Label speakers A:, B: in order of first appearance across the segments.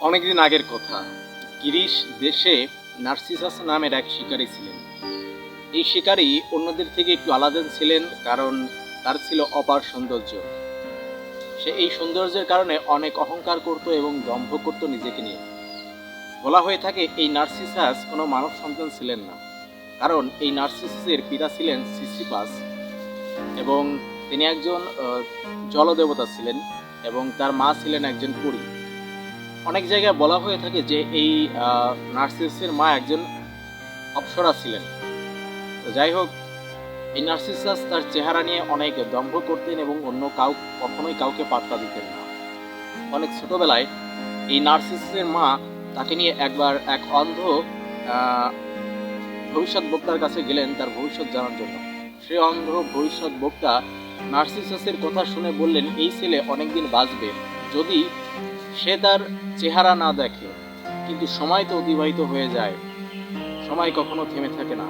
A: অনেকদিন আগের কথা। গিরিশ দেশে নার্সিসাস নামের এক শিকারী ছিলেন। এই শিকারী অন্যদের থেকে একটু আলাদা ছিলেন কারণ তার ছিল অপার সৌন্দর্য। সে এই সৌন্দর্যের কারণে অনেক অহংকার করত এবং দম্ভ করত নিজেকে নিয়ে। বলা হয়ে থাকে এই নার্সিসাস কোনো মানব সন্তান ছিলেন না, কারণ এই নার্সিসাসের পিতা ছিলেন সিসিপাস এবং তিনি একজন জলদেবতা ছিলেন এবং তার মা ছিলেন একজন পরী। অনেক জায়গায় বলা হয়ে থাকে যে এই নার্সিসের মা একজন অপ্সরা ছিলেন। তো যাই হোক, এই নার্সিসাস তার চেহারা নিয়ে অনেক দম্ভ করতেন এবং অন্য কাউ, কখনোই কাউকে পাত্তা দিতেন না। অনেক ছোটবেলায় এই নার্সিসের মা তাকে নিয়ে একবার এক অন্ধ ভবিষ্যৎ বক্তার কাছে গেলেন তার ভবিষ্যৎ জানার জন্য। সে অন্ধ ভবিষ্যৎ বক্তা নার্সিসাসের কথা শুনে বললেন, এই ছেলে অনেকদিন বাঁচবে। যদি সে তার চেহারা না দেখে, কিন্তু সময় তো অতিবাহিত হয়ে যায়। সময় কখনো থেমে থাকে না।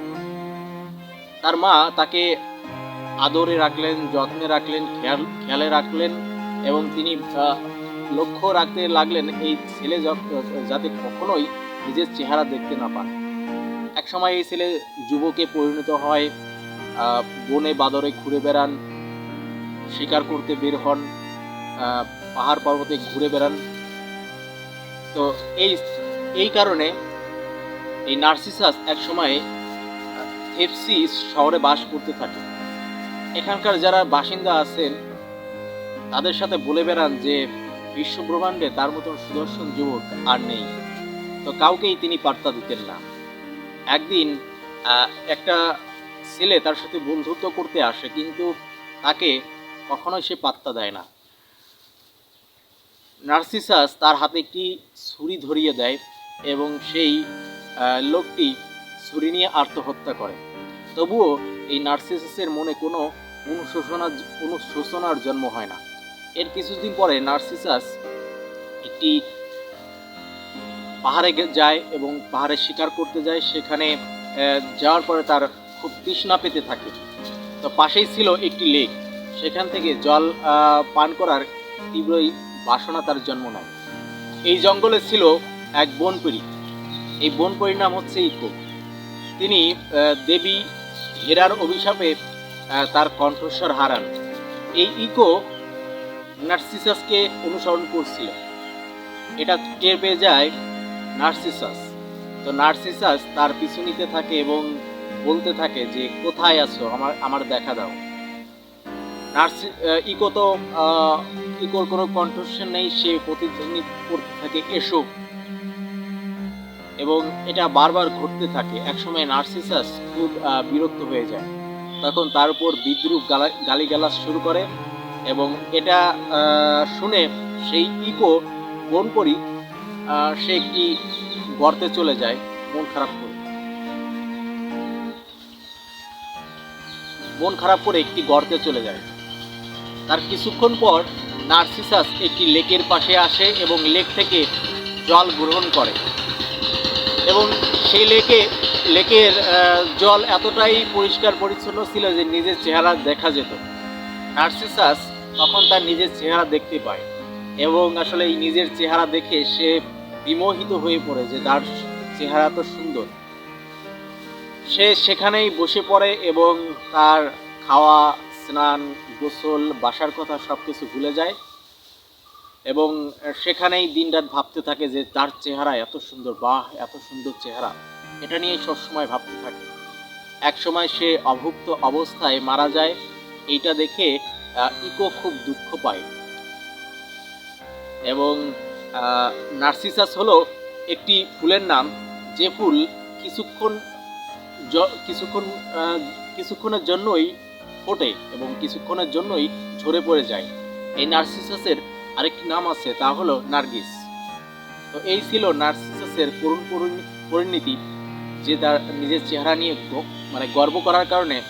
A: তার মা তাকে আদরে রাখলেন, যত্নে রাখলেন, খেয়াল, খেয়ালে রাখলেন এবং তিনি লক্ষ্য রাখতে লাগলেন এই ছেলে যত- কখনোই নিজের চেহারা দেখতে না পান। এক সময় এই ছেলে যুবকে পরিণত হয় বনে বাদরে ঘুরে বেড়ান, শিকার করতে বের হন পাহাড় পর্বতে ঘুরে বেড়ান। তো এই এই কারণে এই নার্সিসাস এক সময় এফসি শহরে বাস করতে থাকে। এখানকার যারা বাসিন্দা আছেন, তাদের সাথে বলে বেড়ান যে বিশ্ব ব্রহ্মাণ্ডে তার মতন সুদর্শন যুবক আর নেই। তো কাউকেই তিনি পাত্তা দিতেন না। একদিন একটা ছেলে তার সাথে বন্ধুত্ব করতে আসে, কিন্তু তাকে কখনোই সে পাত্তা দেয় না। নার্সিসাস তার হাতে একটি ছুরি ধরিয়ে দেয় এবং সেই লোকটি ছুরি নিয়ে আত্মহত্যা করে। তবুও এই নার্সিসাসের মনে কোনো অনুশোচনার অনুশোচনার জন্ম হয় না। এর কিছুদিন পরে নার্সিসাস একটি পাহাড়ে যায় এবং পাহাড়ে শিকার করতে যায়। সেখানে যাওয়ার পরে তার খুব তৃষ্ণা পেতে থাকে। তো পাশেই ছিল একটি লেক। সেখান থেকে জল পান করার তীব্রই বাসনা তার জন্ম নেয়। এই জঙ্গলে ছিল এক বনপরি এই বনপরির নাম হচ্ছে ইকো। তিনি দেবী হেরার অভিশাপে তার কণ্ঠস্বর হারান। এই ইকো নার্সিসাসকে অনুসরণ করছিল। এটা টের পেয়ে যায় নার্সিসাস। তো নার্সিসাস তার পিছু নিতে থাকে এবং বলতে থাকে যে, কোথায় আছো? আমার আমার দেখা দাও। নার্সি ইকো তো ইকোর কোনো কণ্ঠস্বর নেই, সে প্রতিধ্বনি করতে থাকে, এসো। এবং এটা বারবার ঘটতে থাকে। একসময় নার্সিসাস খুব বিরক্ত হয়ে যায়। তখন তার উপর বিদ্রুপ গালা, গালিগালাজ শুরু করে এবং এটা শুনে সেই ইকো মন করি সে একটি গর্তে চলে যায়, মন খারাপ করে। মন খারাপ করে একটি গর্তে চলে যায়। তার কিছুক্ষণ পর নার্সিসাস একটি লেকের পাশে আসে এবং লেক থেকে জল গ্রহণ করে। এবং সেই লেকে, লেকের জল এতটাই পরিষ্কার পরিচ্ছন্ন ছিল যে নিজের চেহারা দেখা যেত। নার্সিসাস তখন তার নিজের চেহারা দেখতে পায় এবং আসলে এই নিজের চেহারা দেখে সে বিমোহিত হয়ে পড়ে যে তার চেহারা তো সুন্দর। সে সেখানেই বসে পড়ে এবং তার খাওয়া, স্নান গোসল, বাসার কথা সব কিছু ভুলে যায় এবং সেখানেই দিনরাত ভাবতে থাকে যে তার চেহারা এত সুন্দর, বাহ, এত সুন্দর চেহারা। এটা নিয়ে সবসময় ভাবতে থাকে। এক সময় সে অভুক্ত অবস্থায় মারা যায়, এইটা দেখে ইকো খুব দুঃখ পায়। এবং নার্সিসাস হলো একটি ফুলের নাম। যে ফুল কিছুক্ষণ কিছুক্ষণ কিছুক্ষণের জন্যই ফোটে এবং কিছুক্ষণের জন্যই ঝরে পড়ে যায়। এই নার্সিসাসের আরেকটি নাম আছে, তা হলো নার্গিস। তো এই ছিল নার্সিসাসের করুণ পরিণ- পরিণতি, যে তার নিজের চেহারা নিয়ে মানে গর্ব করার কারণে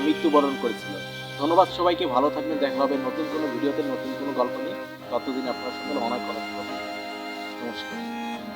A: মৃত্যুবরণ করেছিল। ধন্যবাদ সবাইকে, ভালো থাকবেন, দেখা হবে নতুন কোনো ভিডিওতে, নতুন কোনো গল্প নিয়ে। ততদিন আপনার সঙ্গে অনেক হবে। নমস্কার।